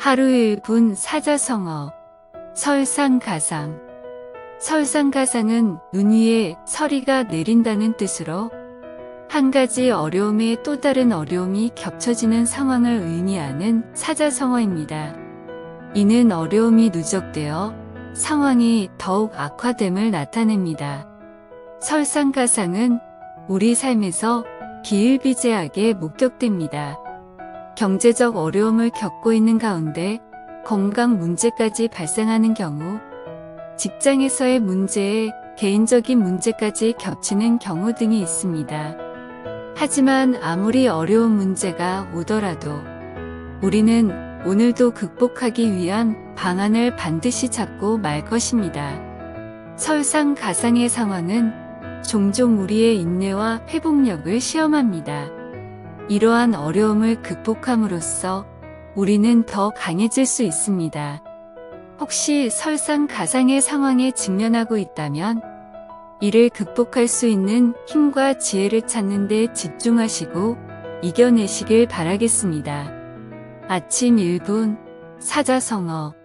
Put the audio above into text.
하루 1분 사자성어 설상가상 설상가상은 눈 위에 서리가 내린다는 뜻으로 한 가지 어려움에 또 다른 어려움이 겹쳐지는 상황을 의미하는 사자성어입니다. 이는 어려움이 누적되어 상황이 더욱 악화됨을 나타냅니다. 설상가상은 우리 삶에서 비일비재하게 목격됩니다. 경제적 어려움을 겪고 있는 가운데 건강 문제까지 발생하는 경우, 직장에서의 문제에 개인적인 문제까지 겹치는 경우 등이 있습니다. 하지만 아무리 어려운 문제가 오더라도 우리는 오늘도 극복하기 위한 방안을 반드시 찾고 말 것입니다. 설상가상의 상황은 종종 우리의 인내와 회복력을 시험합니다. 이러한 어려움을 극복함으로써 우리는 더 강해질 수 있습니다. 혹시 설상가상의 상황에 직면하고 있다면 이를 극복할 수 있는 힘과 지혜를 찾는 데 집중하시고 이겨내시길 바라겠습니다. 아침 1분 사자성어